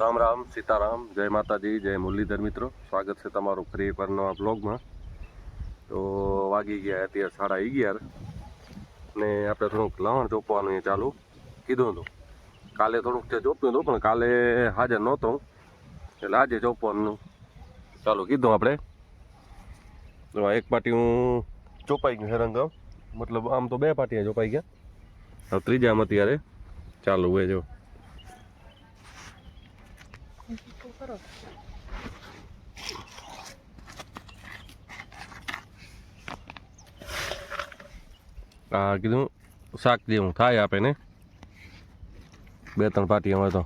સીતારામ, જય માતાજી, જય મુરલીધર મિત્રો. સ્વાગત છે તમારું ફરી એકવાર નવા બ્લોગમાં તો વાગી ગયા, અત્યારે સાડા અગિયાર. ને આપણે થોડુંક લવણ ચોપવાનું એ ચાલુ કીધું હતું. કાલે થોડુંક તે ચોપ્યું હતું, પણ કાલે હાજર નહોતો એટલે આજે ચોપવાનું ચાલુ કીધું આપણે. તો એક પાટી હું ચોપાઈ ગયું હેરંગામ મતલબ આમ તો બે પાટીਆਂ ચોપાઈ ગયા. ત્રીજામાં અત્યારે ચાલુ હોય જો. આ કીધું, શાક જેવું થાય આપે ને? બે ત્રણ પાટી અમે તો.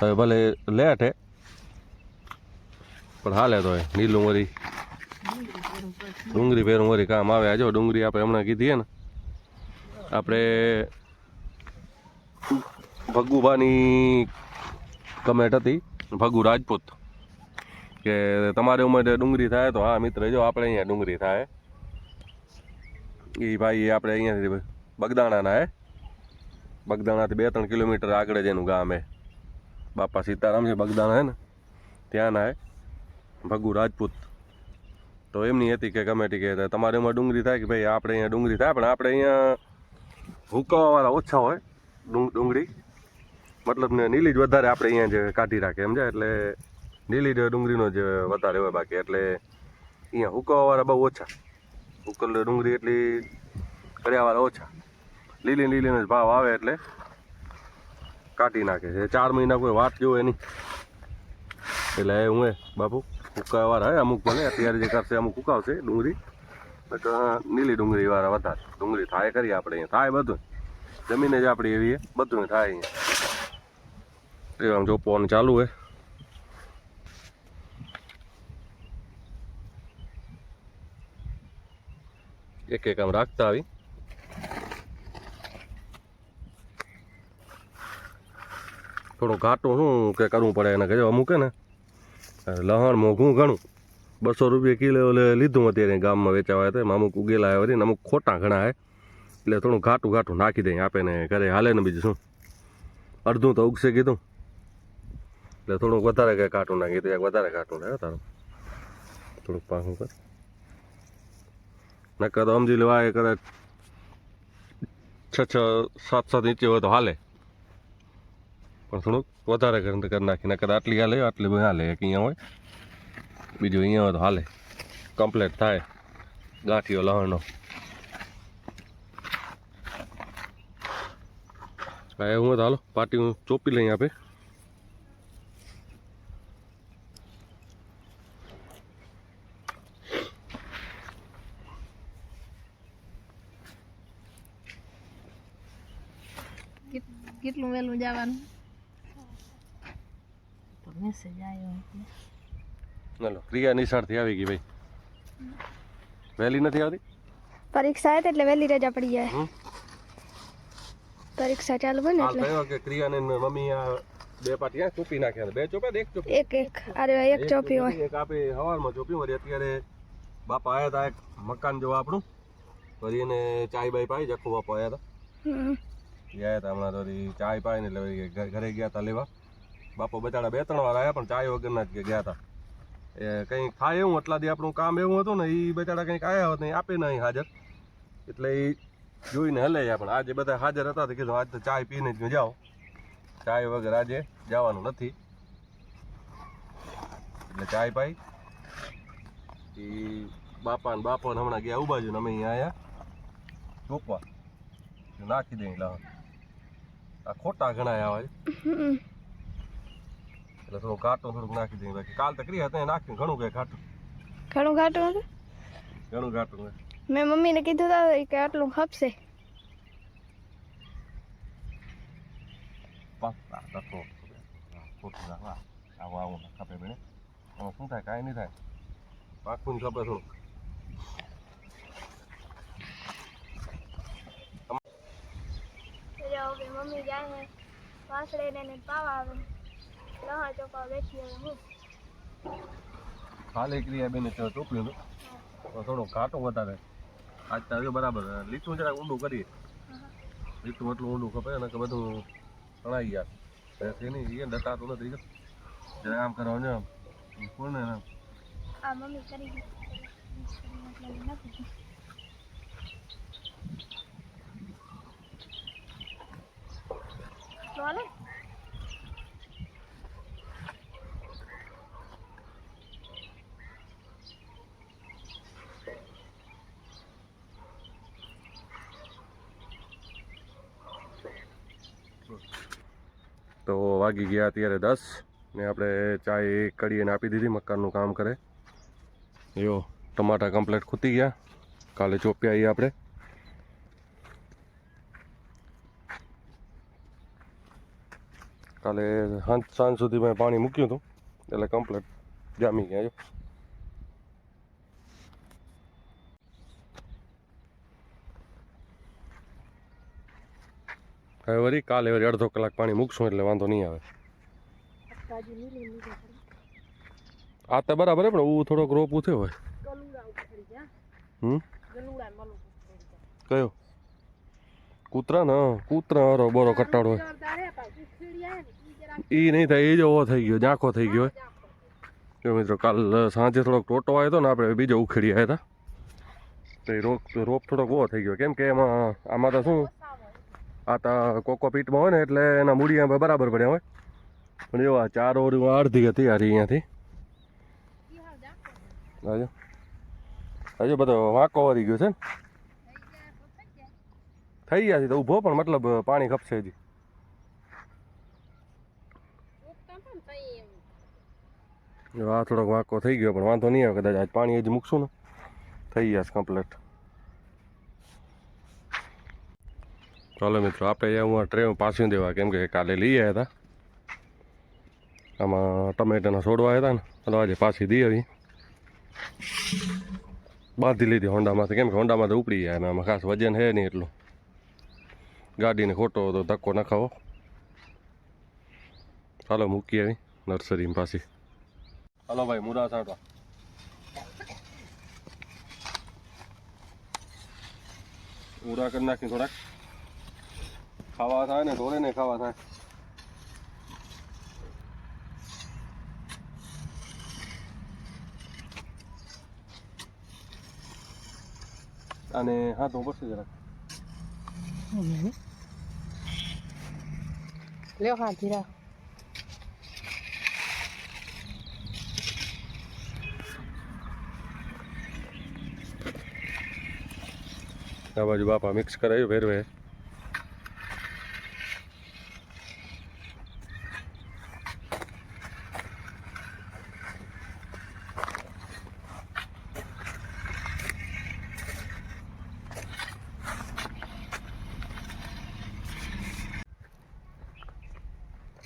હવે ભલે લેટ હે પણ હાલે તો નીલું વરી ડુંગળી ફેરું વરી કામ આવે. આજો ડુંગળી આપણે હમણાં કીધી ને. આપણે ભગુભાની કમેન્ટ હતી, ભગુ રાજપૂત, કે તમારી ઉંમરે ડુંગળી થાય તો હા મિત્ર, જો આપણે અહીંયા ડુંગળી થાય. એ ભાઈ આપણે અહીંયાથી બગદાણાના હે. બગદાણાથી બે ત્રણ કિલોમીટર આગળ જ એનું ગામ હે. બાપા સીતારામ છે, બગદાણા હે ને, ત્યાંના હે. ભગુ રાજપૂત. તો એમની હતી કે કમેટી કે તમારી ઉંમર ડુંગળી થાય કે ભાઈ આપણે અહીંયા ડુંગળી થાય, પણ આપણે અહીંયા હુકાવાવાળા ઓછા હોય ડુંગળી. મતલબ ને નીલી જ વધારે આપણે અહીંયા જે કાઢી રાખે, સમજાય? એટલે નીલી જ ડુંગળીનો જ વધારે હોય બાકી, એટલે અહીંયા હુકાવાવાળા બહુ ઓછા. ઉકલ ડુંગળી એટલી કર્યાવાળા ઓછા. લીલી લીલીનો જ ભાવ આવે એટલે કાઢી નાખે છે. ચાર મહિના કોઈ વાત જોવે નહીં. એટલે એ હું એ, બાપુ ઉકાવાળા હે અમુક ભલે અત્યારે જે કરશે અમુક ઉકાવશે ડુંગળી. નીલી ડુંગળી વાળા વધારે. ડુંગળી થાય કરીએ આપણે અહીંયા, થાય બધું જમીન જ આપણી એવી બધું થાય અહીંયા. આમ જોપવાનું ચાલુ હે. એક એક આમ રાખતા આવી. થોડું ઘાટું શું કે કરવું પડે એને કહેજો, અમુક ને. લહણ મોઘું ઘણું. બસો રૂપિયા કિલો લીધું અત્યારે ગામમાં વેચાવા હતા અમુક ઉગેલા આવ્યા હતી ને અમુક ખોટા ઘણા હે. એટલે થોડું ઘાટું ઘાટું નાખી દઈએ આપે ને ઘરે હાલે ને બીજું શું. અડધું તો ઉગશે કીધું. એટલે થોડુંક વધારે કંઈ કાટું નાખી દઈએ વધારે કાંટું લાવ્યો તારું. થોડુંક પાછું કર. નકર તો સમજી લેવા એ કદાચ છ છ, સાત સાત ઇંચે હોય તો હાલે. પણ થોડુંક વધારે કરી નાખી. નકર આટલી હાલે આટલી હાલે એક અહીંયા હોય, બીજું અહીંયા હોય તો હાલે. કમ્પ્લેટ થાય. ગાંઠીઓ લહણનો. હા હું તો હાલો પાટી હું ચોપી લઈ આપે કેટ- કેટલું વહેલું જવાનું તો મેસેજ આવ્યો. ચાલો ક્રિયા નિશાળથી આવી ગઈ ભાઈ વહેલી નથી આવતી પરીક્ષા હતી એટલે વહેલી રજા પડી જાય? પરીક્ષા ચાલુ હોય ને હાલ એટલે થયો કે ક્રિયાને ને મમ્મી આ બે પાટી આ ચોપી નાખ્યા બે ચોપે એક ચોપી એક એક અરે એક ચોપી હોય એક આપે હવારમાં ચોપી હોય અત્યારે બાપા આયા હતા એક મકાન જોવા આપણું પછી એને ચાય બાય પાઈ જખો બાપા આવ્યા હતા. ગયા હતા હમણાં તો ચાય પાઈને એટલે ઘરે ગયા હતા લેવા. બાપો બચાડા બે, ત્રણ વાર આવ્યા પણ ચાય વગરના જ ગયા હતા. એ કંઈક થાય એવું, એટલા દી આપણું કામ એવું હતું ને એ બચાડા કંઈક આવ્યા હોત ને ઈ આપે નહીં હાજર. એટલે એ જોઈને હલે પણ આજે બધા હાજર હતા તો કીધું, આજે તો ચાય પીને જ જાઓ. ચાય વગર આજે જવાનું નથી. એટલે ચાય પાઈ. એ બાપા ને બાપા ને હમણાં ગયા ઊભા ને અમે અહીંયા આવ્યા. ચોપવા નાખી દઈએ લાવ. આ ખોટા ઘણા હોય. એટલે થોડું કાટું થોડુંક નાખી દઈએ. બાકી કાલ તો કરી હતા નાખ્યું ઘણું કઈ ઘાટું. ઘણું ઘાટું હતું? ઘણું ઘાટું મેં મમ્મીને કીધું હતું કે આટલું હપશે પાસ્તા તત્વો ખોટું ના આવું આવું ખપે બેને. શું થાય કાંઈ નહીં થાય. પાકું ખપે થોડુંક. મમ્મી જાય વાસળે ને પાવા આવે લહણ ચોપા બેસી હું ખાલી ક્રિયા બેને તો ચોપ્યું તો થોડો ઘાટું વધારે. આજ તો બરાબર. લીટું જરાક ઊંડું કરીએ. લીટું એટલું ઊંડું ખપે અને કે બધું તણાઈ ગયા એની એ દટાતું નથી જરા આમ કરવાનું આમ ને આમ આ મમ્મી કરી એટલે તો વાગી ગયા અત્યારે દસ. ને આપણે ચાય કડીને આપી દીધી મકાનનું કામ કરે. જો, ટમાટા કમ્પ્લેટ ખૂતી ગયા. કાલે ચોપ્યા એ આપણે. કાલે સાંજ સુધી મેં પાણી મૂક્યું હતું. એટલે કમ્પ્લીટ જામી ગયા હવે વરી કાલે વરી અડધો કલાક પાણી મૂકશું એટલે વાંધો નહીં આવે. આ તો બરાબર પણ હું થોડોક રોપ ઉથ્યો હોય. હમ? કયો? કૂતરા ને કૂતરા હરો બોરો કટાડો હોય. એ નહીં થાય, એ જ ઓવો થઈ ગયો, ઝાંખો થઈ ગયો જો મિત્રો, કાલ સાંજે થોડોક ટોટો આવ્યો હતો ને આપણે બીજો ઉખેડી આવ્યા હતા. તો એ રોપ રોપ થોડોક ઓવો થઈ ગયો. કેમ કે એમાં, આમાં તો શું? આ તો કોકોપીટમાં હોય ને એટલે એના મૂડી બરાબર પડ્યા હોય. પણ જો આ ચાર ઓર અડધી હતી હારી અહીંયાથી. હજુ હજુ બધો વાંકો વળી ગયો છે ને? થઈ ગયા છે તો ઊભો પણ, મતલબ પાણી ખપશે હજી. જો આ થોડોક વાંકો થઈ ગયો, પણ વાંધો નહીં આવે, કદાચ આજ પાણી હજી મૂકશું ને. થઈ ગયા છે કમ્પ્લીટ ચાલો મિત્રો, આપણે હું ટ્રેન પાછી દેવા, કેમ કે કાલે લઈ આવ્યા હતા. આમાં ટમેટાના છોડવા આવ્યા હતા ને, તો આજે પાછી દઈ આવી. બાંધી લીધી હોન્ડામાંથી, કેમ કે હોન્ડામાંથી ઉપડી અને આમાં ખાસ વજન છે નહીં એટલું. ગાડીને ખોટો તો ધક્કો નખાવો. ચાલો મૂકી આવી નર્સરીમાં પાછી. હાલો ભાઈ, મુરા સાંટો. મુરા કરી નાખી થોડાક. ખાવા થાય ને ઢોરે ને ખાવા થાય. અને હા તો પછી જરાક. લ્યો હા ધીરા. આ બાજુ બાપા મિક્સ કરાવ્યું ફેરવે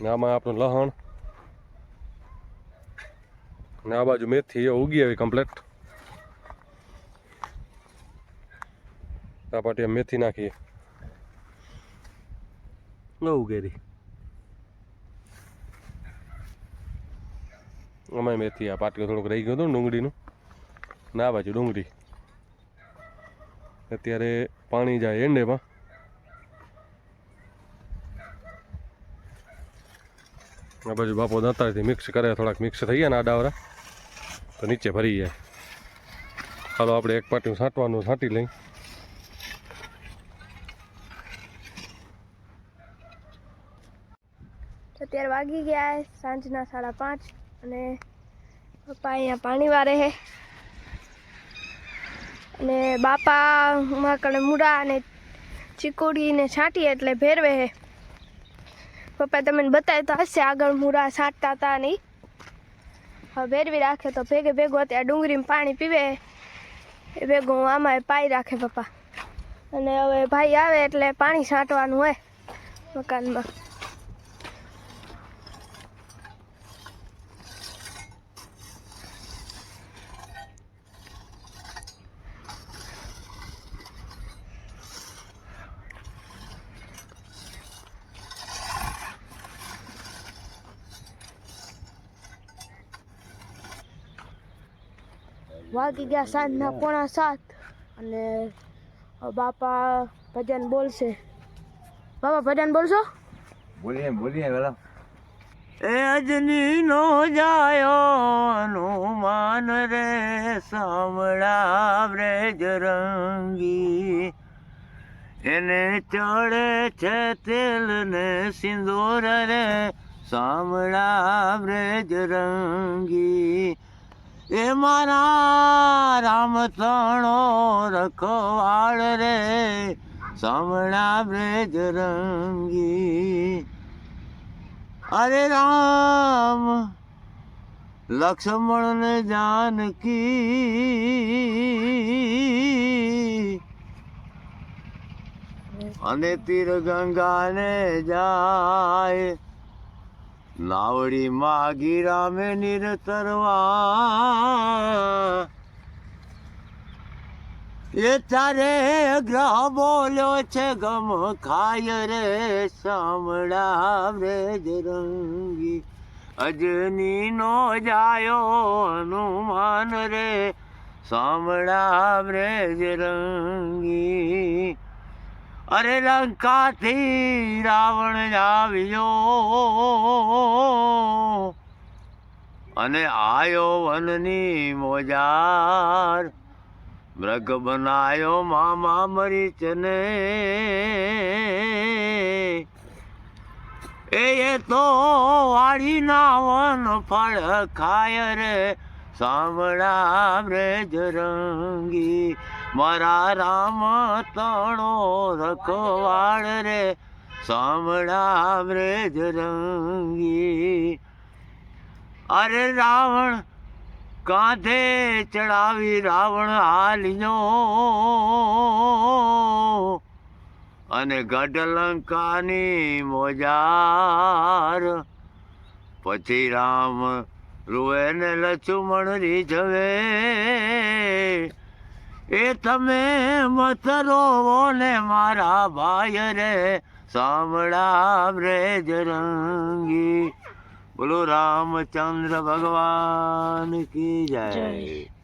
ને આમાં આપણું લહણ. ને આ બાજુ મેથી ઉગી આવી કમ્પ્લેટ આ પાટી મેથી નાખીએ. બહુ ઘેરી અમે મેથી આ પાટીઓ થોડુંક રહી ગયું હતું ડુંગળીનું. ના બાજુ ડુંગળી. અત્યારે પાણી જાય એંડેમાં આ બાજુ બાપો દાંતાથી મિક્સ કરે થોડાક મિક્સ થઈ ગયા ને આડાવરા તો નીચે ભરી જાય. ચાલો આપણે એક પાટીનું છાંટવાનું છાંટી લઈ તો અત્યારે વાગી ગયા સાંજના સાડા પાંચ અને પપ્પા અહીંયા પાણી વારે છે. અને બાપા માં કણે મૂળા અને ચીકુડીને છાંટીએ એટલે ભેરવે છે. પપ્પા તમને બતાવ્યું તો હશે, આગળ મૂળા છાંટતા હતા નહીં. હવે ભેરવી રાખે તો ભેગે ભેગો અત્યારે ડુંગળીમાં પાણી પીવે એ ભેગું આમાં પાઈ રાખે પપ્પા. અને હવે ભાઈ આવે એટલે પાણી છાંટવાનું હોય મકાનમાં. વાગી ગયા સાંજના પોણા સાત. અને બાપા ભજન બોલશે. બાપા ભજન બોલશો? બોલીએ બોલીએ વેલા એ અજની નો જાયો હનુમાન રે સાંભળા રે રંગી એને ચડે છે તેલ ને સિંદૂર રે સાંભળાવ રે રંગી એ મારા રામ તણો રખવાળ રે, સાંભળા બ્રેજ રંગી. અરે રામ, લક્ષ્મણ ને જાનકી. અને તીર ગંગા ને જાય નાવડી માગી રામે નિરતરવા એ તારે ગ્રહ બોલ્યો છે, ગમ ખાય રે સાંભળા બ્રેજ રંગી અજની નો જાયો હનુમાન રે સાંભળા બ્રેજ રંગી અરે લંકાથી રાવણ આવ્યો. અને આયો વનની મોજાર. મૃગ બનાયો મામા મરીચને. એ તો વાળી ના વન ફળ ખાય રે. સાંભળા બ્રેજ રંગી મારા રામ તણો રખવાળ રે. સાંભળા જરંગી રંગી. અરે રાવણ, કાંધે ચડાવી રાવણ હાલ્યો અને ગઢ લંકાની મોજાર. પછી રામ રૂએ ને રી રીઝવે એ તમે મત રોવો ને મારા ભાઈ રે સાંભળા બ્રેજ રંગી. બોલો રામચંદ્ર ભગવાન કી જય.